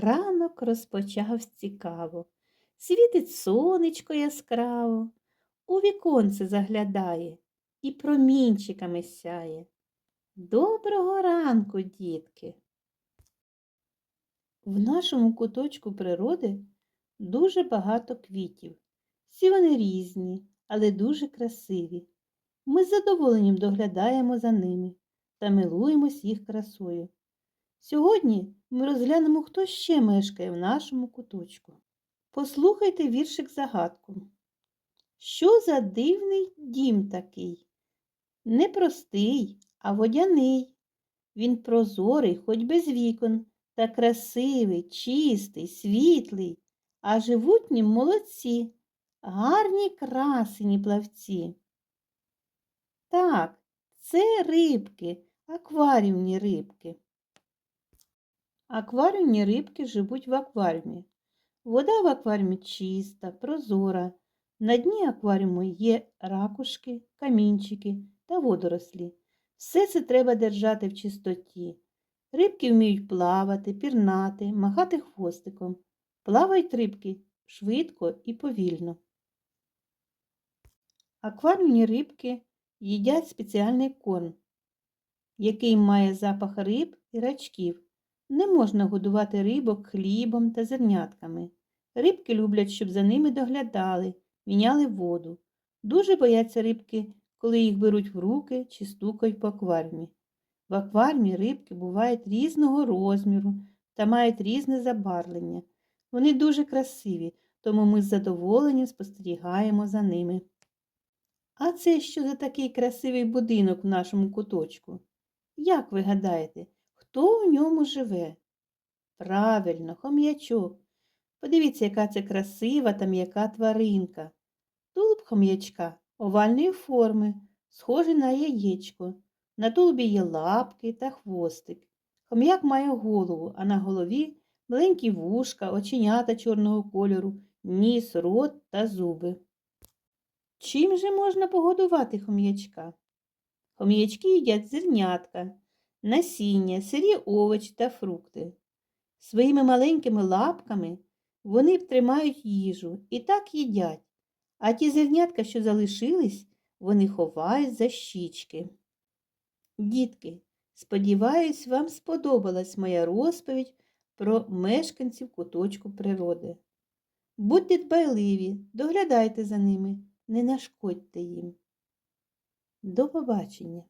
Ранок розпочав цікаво. Світить сонечко яскраво, у віконце заглядає і промінчиками сяє. Доброго ранку, дітки! В нашому куточку природи дуже багато квітів. Всі вони різні, але дуже красиві. Ми з задоволенням доглядаємо за ними та милуємось їх красою. Сьогодні ми розглянемо, хто ще мешкає в нашому куточку. Послухайте віршик загадку. Що за дивний дім такий? Не простий, а водяний. Він прозорий, хоч без вікон, та красивий, чистий, світлий, а живуть нім молодці, гарні красені плавці. Так, це рибки, акваріумні рибки. Акваріумні рибки живуть в акваріумі. Вода в акваріумі чиста, прозора. На дні акваріуму є ракушки, камінчики та водорослі. Все це треба держати в чистоті. Рибки вміють плавати, пірнати, махати хвостиком. Плавають рибки швидко і повільно. Акваріумні рибки їдять спеціальний корм, який має запах риб і рачків. Не можна годувати рибок хлібом та зернятками. Рибки люблять, щоб за ними доглядали, міняли воду. Дуже бояться рибки, коли їх беруть в руки чи стукають по акваріумі. В акваріумі рибки бувають різного розміру та мають різне забарвлення. Вони дуже красиві, тому ми з задоволенням спостерігаємо за ними. А це що за такий красивий будинок в нашому куточку? Як ви гадаєте, хто в ньому живе? Правильно, хом'ячок. Подивіться, яка це красива та м'яка тваринка. Тулуб хом'ячка овальної форми, схожий на яєчко. На тулубі є лапки та хвостик. Хом'як має голову, а на голові маленькі вушка, оченята чорного кольору, ніс, рот та зуби. Чим же можна погодувати хом'ячка? Хом'ячки їдять зернятка, насіння, сирі овочі та фрукти. Своїми маленькими лапками вони тримають їжу і так їдять, а ті зернятка, що залишились, вони ховають за щічки. Дітки, сподіваюсь, вам сподобалась моя розповідь про мешканців куточку природи. Будьте дбайливі, доглядайте за ними, не нашкодьте їм. До побачення!